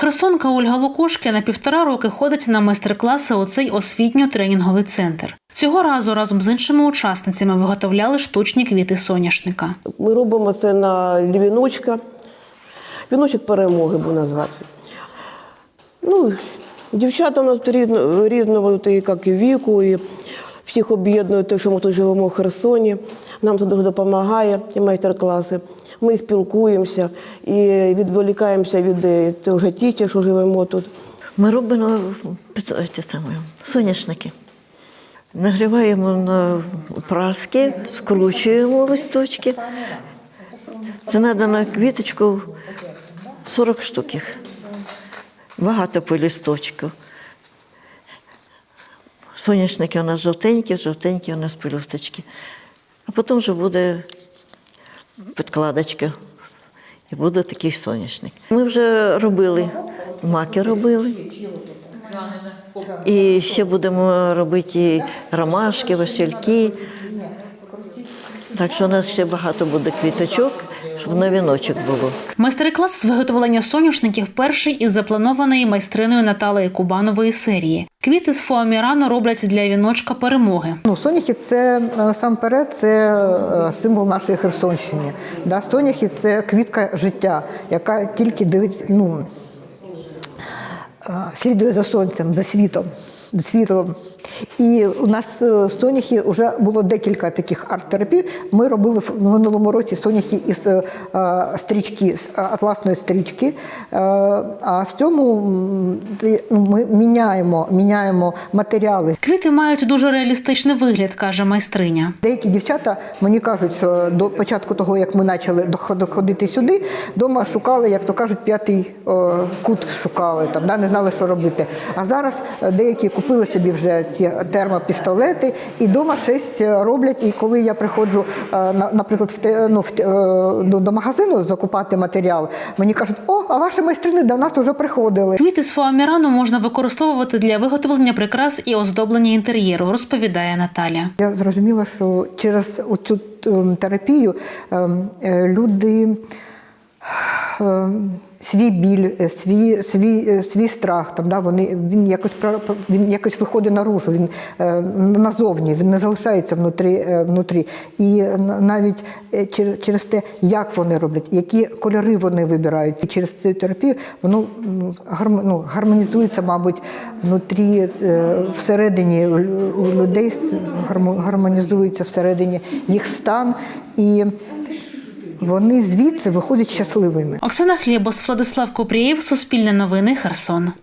Херсонка Ольга Лукошки на півтора роки ходить на майстер-класи у цей освітньо-тренінговий центр. Цього разу разом з іншими учасницями виготовляли штучні квіти соняшника. Ми робимо це на віночка. Віночок перемоги буду назвати. Ну, дівчата у нас різно, різного і як і віку, і всіх об'єднує те, що ми тут живемо в Херсоні. Нам це дуже допомагає, і майстер-класи. Ми спілкуємося і відволікаємося від е, того життя, що живемо тут. Ми робимо ті саме, соняшники. Нагріваємо на праски, скручуємо листочки. Це треба на квіточку 40 штук. Багато по листочку. Соняшники у нас жовтенькі, жовтенькі у нас пелюсточки. А потім вже буде підкладочка. І буде такий соняшник. Ми вже робили, маки робили. І ще будемо робити ромашки, васильки. Так що у нас ще багато буде квіточок, щоб на віночок було. Майстер-клас з виготовлення соняшників перший із запланованої майстриною Наталеї Кубанової серії. Квіти з фоамірану роблять для віночка перемоги. Ну, соняхи це е, насамперед це е, символ нашої Херсонщини. Да? Соняхи це квітка життя, яка тільки дивиться, ну, е, слідує за сонцем, за світом, за світлом. І у нас е, соняхи вже було декілька таких арт-терапій. Ми робили в минулому році соняхи із е, стрічки, з атласної стрічки. Е, А в цьому ну, ми міняємо, міняємо матеріали. Квіти мають дуже реалістичний вигляд, каже майстриня. Деякі дівчата мені кажуть, що до початку того, як ми почали доход- доходити сюди, вдома шукали, як то кажуть, п'ятий кут шукали, там, да, не знали, що робити. А зараз е, деякі купили собі вже ці термопістолети і вдома щось е, роблять. І коли я приходжу, е, на- наприклад, в ну, в е, до, магазину закупати матеріал, мені кажуть, о, а ваші майстрини до нас вже приходили. Квіти з фоамірану можна використовувати для виготовлення прикрас і оздоблення інтер'єру, розповідає Наталя. Я зрозуміла, що через цю терапію ем, люди свій біль, е, свій, свій, е, свій страх, там, да, вони, він, якось, він якось виходить наружу, він е, назовні, він не залишається внутрі. е, внутрі. І на- навіть е, через, через те, як вони роблять, які кольори вони вибирають. І через цю терапію воно ну, гармо- гармонізується, мабуть, внутрі, е, всередині у людей гармо- гармонізується всередині їх стан, і вони звідси виходять щасливими. Оксана Хлєбос, Владислав Купрієв, Суспільне новини, Херсон.